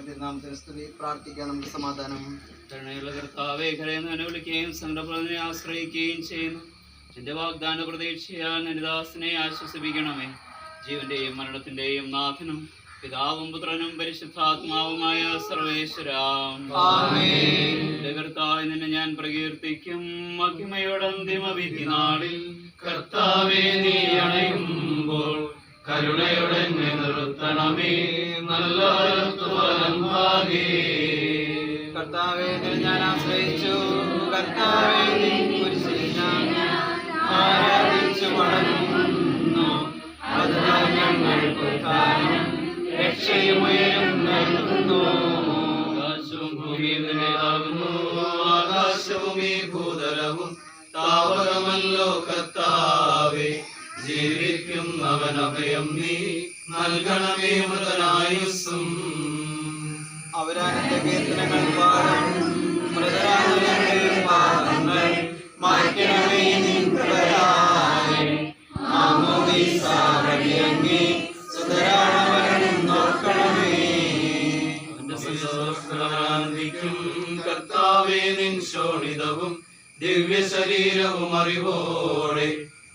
തിരുനാമത്തിന് സ്തുതി നമുക്ക് സമാധാനം കരുണയുള്ള കർത്താവെ കരയുന്നവനെ വിളിക്കുകയും ആശ്രയിക്കുകയും ചെയ്യുന്നു. എന്റെ വാഗ്ദാന പ്രതീക്ഷയാൽ നിരദാസനെ ആശ്വസിപ്പിക്കണമേ. ജീവന്റെയും മരണത്തിന്റെയും നാഥനും പിതാവും പുത്രനും പരിശുദ്ധാത്മാവുമായ സർവേശ്വരാം. കർത്താവ് നിന്നെ ഞാൻ പ്രകീർത്തിക്കും. മഹിമയുടെ അന്തിമ വിധി നാളിൽ കർത്താവെ നീ അണയുമ്പോൾ കരുണയുടെ നിർത്തണമേ നല്ല കർത്താവെ ഞാൻ ആശ്രയിച്ചു. കർത്താവെ ആരാധിച്ചു അതിനാൽ ഞങ്ങൾക്ക് രക്ഷയും ഉയരും നൽകുന്നു ആകാശവും ഭൂമിയും നിലയാകുന്നു ആകാശവും ഭൂതലവും താവകമല്ലോ കർത്താവേ. ജീവിക്കുന്നവൻ അഭയം നീ നൽകണമേ മൃതനായുസ്സും. അവരാന്റെ കീർത്തനങ്ങൾ പാടും മൃതരാജയുടെ പാദങ്ങൾ മാറ്റണമേ നിൻ കൃപയാലെ മാമോദീസാവഴിയങ്ങി സുതരാണവരും നോക്കണമേ. അവന്റെ കർത്താവേ നിൻ ശോണിതവും ദിവ്യ ശരീരവും അറിവോടെ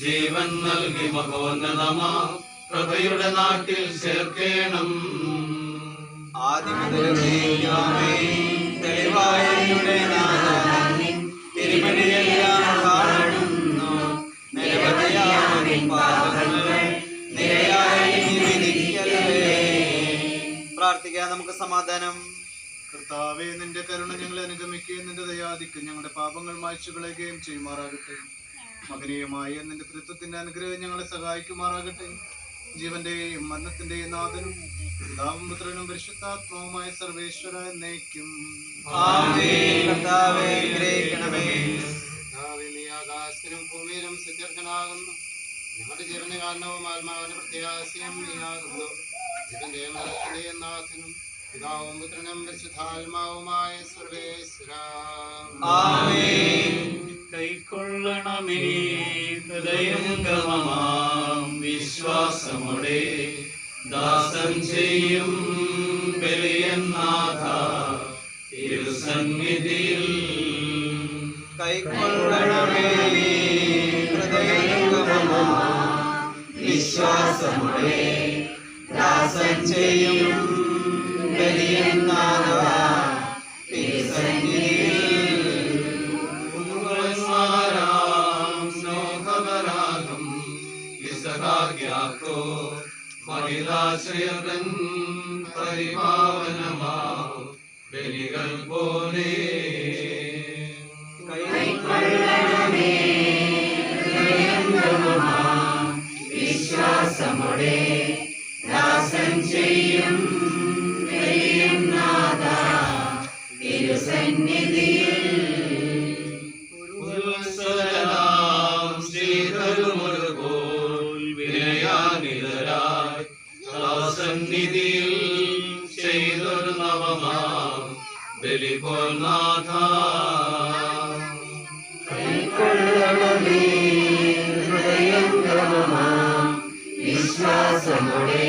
ജീവൻ നൽകി മഹോന്നതമ പ്രഭയുടെ നാട്ടിൽ ചേർക്കേണം. പ്രാർത്ഥിക്കാം നമുക്ക് സമാധാനം. കർത്താവെ നിന്റെ കരുണ ഞങ്ങളെ അനുഗമിക്കുകയും നിന്റെ ദയാദിക്കും ഞങ്ങളുടെ പാപങ്ങൾ മായ്ച്ചു കളയുകയും ചെയ്യുമാറാകട്ടെ. മകനീയമായ നിന്റെ തൃത്വത്തിന്റെ അനുഗ്രഹം ഞങ്ങളെ സഹായിക്കുമാറാകട്ടെ. ജീവന്റെയും മരണത്തിന്റെയും നാഥനും പിതാവും പുത്രനും പരിശുദ്ധാത്മാവുമായ സർവേശ്വര എന്നേക്കും. ആകാശത്തിനും ഭൂമിയിലും സ്ഥിത്യർത്ഥനാകുന്നു ഞങ്ങളുടെ ജീവന് കാരണവും ആത്മാവിന്റെ പ്രത്യാശയം നീയാകുന്നു. ജീവന്റെയും മരണത്തിന്റെയും നാഥനും പിതാവും പുത്രനും പരിശുദ്ധാത്മാവുമായ സർവേശ്വര. കൈക്കൊള്ളണമേ ഹൃദയംഗമമാം വിശ്വാസമുടെ. ദാസം ചെയ്യും ബലിയനാഥ തിരുസന്നിധിയിൽ കൈക്കൊള്ളണമേ. ഹൃദയംഗമമാം വിശ്വാസമുടെ. ദാസം ചെയ്യും ഇസഹാഗ്യാക്കോ മഹിളാശ്രയതൻ പരിപാവനമാം ബലികൾ പോലെ. വിശ്വാസമുടെ ദാസൻ ചെയ്യും. ബലിപോൽ നാഥ കൈക്കൊള്ളണമേ ഹൃദയംഗമമാ വിശ്വാസമുടെ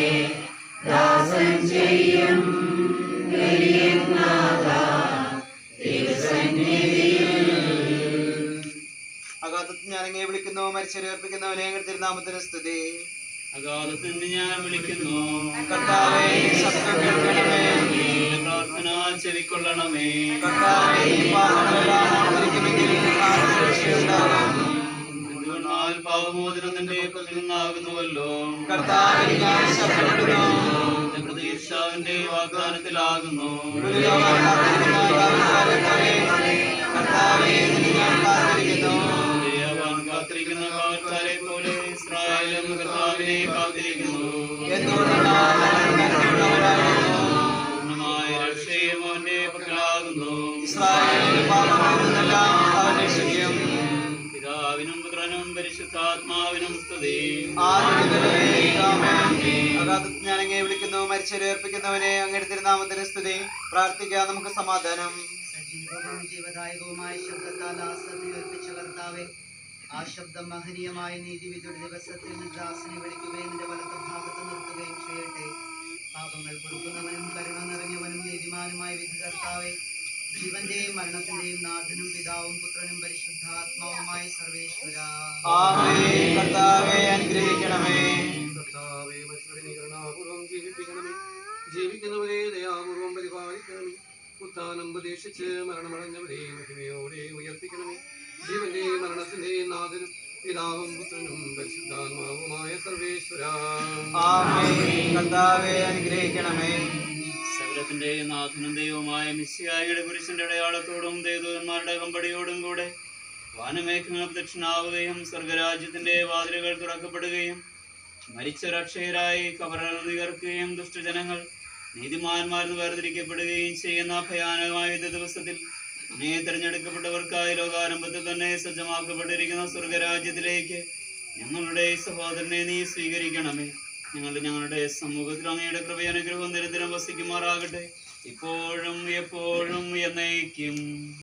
ദാസൻ ചെയ്യും ബലിയനാഥ അഗാധത്തിൽ ഞാൻ വിളിക്കുന്നു മരിച്ചറിയർപ്പിക്കുന്നവനെ തിരുനാമത്തിന് സ്തുതി. അകാലത്തിൽ നിന്ന് ഞാൻ വിളിക്കുന്നു കർത്താവേ ശബ്ദം എന്തുകൊണ്ടാൽ പാപമോചനം നിന്റെ പക്കൽ നിന്നാകുന്നുവല്ലോ കർത്താവേ ഞാൻ ശബ്ദപ്പെടുന്നു എന്റെ പ്രതീക്ഷ എന്റെ വാഗ്ദാനത്തിലാകുന്നു കാത്തിരിക്കുന്ന കാവൽക്കാരെ പോലെ ഇസ്രായേലും കർത്താവിനെ കാത്തിരിക്കുന്നു. പരിശുദ്ധാത്മാവിനും സ്തുതി. അങ്ങേ വിളിക്കുന്നു മരിച്ചവരെ ഏർപ്പിക്കുന്നവനെ അങ്ങയുടെ തിരുനാമത്തിന് സ്തുതി. പ്രാർത്ഥിക്കാം നമുക്ക് സമാധാനം. സജീവവും ജീവദായകവുമായ ശബ്ദത്താൽ ആ സത്യം ഉയർപ്പിച്ച കർത്താവെ ആ ശബ്ദം മഹനീയമായ നീതിവിധിയുടെ ദിവസത്തിൽ ദാസിനെ വിളിക്കുകയും നിന്റെ വലത്ത ഭാഗത്ത് നിർത്തുകയും ചെയ്യട്ടെ. പാപങ്ങൾ പൊറുക്കുന്നവനും കരുണ നിറഞ്ഞവനും നീതിമാനുമായ വിധി കർത്താവെ ജീവന്റെയും മരണത്തിന്റെയും നാഥനും പിതാവും പുത്രനും പരിശുദ്ധാത്മാവുമായ സർവേശ്വര. കർത്താവെ അനുഗ്രഹിക്കണമേ. കർത്താവേ മനുഷ്യരെ കരുണാപൂർവം ജീവിപ്പിക്കണമേ. ജീവിക്കുന്നവരെ ദയാപൂർവം പരിപാലിക്കണമേ. ഉത്താനം ഉപദേശിച്ച് മരണമടഞ്ഞവരെ മഹിമയോടെ ഉയർത്തിക്കണമേ ജീവന്റെയും മരണത്തിന്റെയും നാഥനും പിതാവും പുത്രനും പരിശുദ്ധാത്മാവുമായ സർവേശ്വര. കർത്താവെ അനുഗ്രഹിക്കണമേ. സകലത്തിന്റെ നാഥനും ദൈവമായ മിസ്സിയായുടെ കുരിശിന്റെ അടയാളത്തോടും ദേവദൂതന്മാരുടെ കമ്പടിയോടും കൂടെ വാനമേഘങ്ങൾ ദക്ഷിണാവുകയും സ്വർഗരാജ്യത്തിന്റെ വാതിലുകൾ തുറക്കപ്പെടുകയും മരിച്ച രക്ഷകരായി കവറുകയും നികർക്കുകയും ദുഷ്ടജനങ്ങൾ നീതിമാന്മാരെന്ന് വേർതിരിക്കപ്പെടുകയും ചെയ്യുന്ന ഭയാനകമായ ദിവസത്തിൽ അങ്ങേ തിരഞ്ഞെടുക്കപ്പെട്ടവർക്കായി ലോകാരംഭത്തിൽ തന്നെ സജ്ജമാക്കപ്പെട്ടിരിക്കുന്ന സ്വർഗരാജ്യത്തിലേക്ക് ഞങ്ങളുടെ സഹോദരനെ നീ സ്വീകരിക്കണമേ. ഞങ്ങളുടെ ഞങ്ങളുടെ സമൂഹത്തിൽ അങ്ങയുടെ കൃപയനുഗ്രഹം നിരന്തരം വസിക്കുമാറാകട്ടെ. ഇപ്പോഴും എപ്പോഴും എന്നേക്കും.